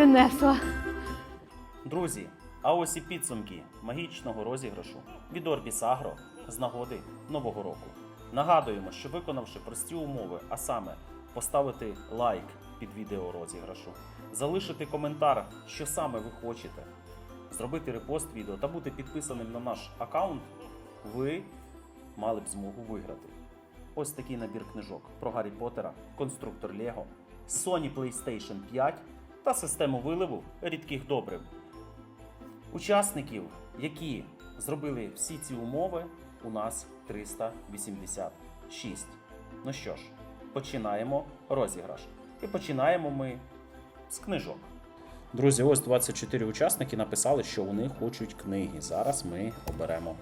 принесла. Друзі, а ось і підсумки магічного розіграшу від Orbis Agro з нагоди Нового року. Нагадуємо, що виконавши прості умови, а саме поставити лайк під відео розіграшу, залишити коментар, що саме ви хочете, зробити репост відео та бути підписаним на наш аккаунт, ви мали б змогу виграти. Ось такий набір книжок про Гаррі Поттера, конструктор Лего, Sony PlayStation 5 та систему виливу рідких добрив. Учасників, які зробили всі ці умови, у нас 386. Ну що ж, починаємо розіграш. І починаємо ми з книжок. Друзі, ось 24 учасники написали, що вони хочуть книги. Зараз ми оберемо